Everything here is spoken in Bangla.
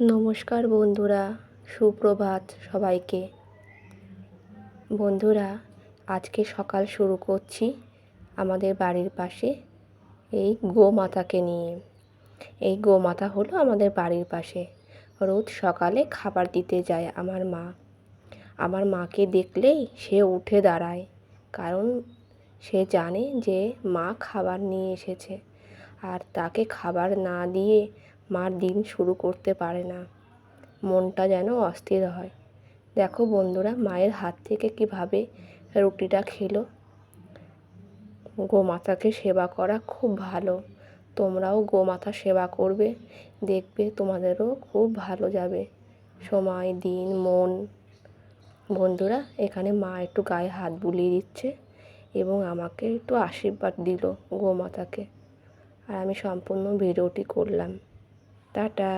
নমস্কার বন্ধুরা, সুপ্রভাত সবাইকে। বন্ধুরা, আজকে সকাল শুরু করছি আমাদের বাড়ির পাশে এই গোমাতাকে নিয়ে। এই গোমাতা হলো আমাদের বাড়ির পাশে। রোজ সকালে খাবার দিতে যায় আমার মা। আমার মাকে দেখলেই সে উঠে দাঁড়ায়, কারণ সে জানে যে মা খাবার নিয়ে এসেছে। আর তাকে খাবার না দিয়ে মার দিন শুরু করতে পারে না। মনটা যেন অস্থির হয়। দেখো বন্ধুরা, মায়ের হাত থেকে কীভাবে রুটিটা খেলো। গোমাতাকে সেবা করা খুব ভালো। তোমরাও গোমাতা সেবা করবে, দেখবে তোমাদেরও খুব ভালো যাবে। সময়, দিন, মন। বন্ধুরা, এখানে মা একটু গায়ে হাত বুলিয়ে দিচ্ছে এবং আমাকে একটু আশীর্বাদ দিল গোমাতাকে। আর আমি সম্পূর্ণ ভিডিওটি করলাম। টাটা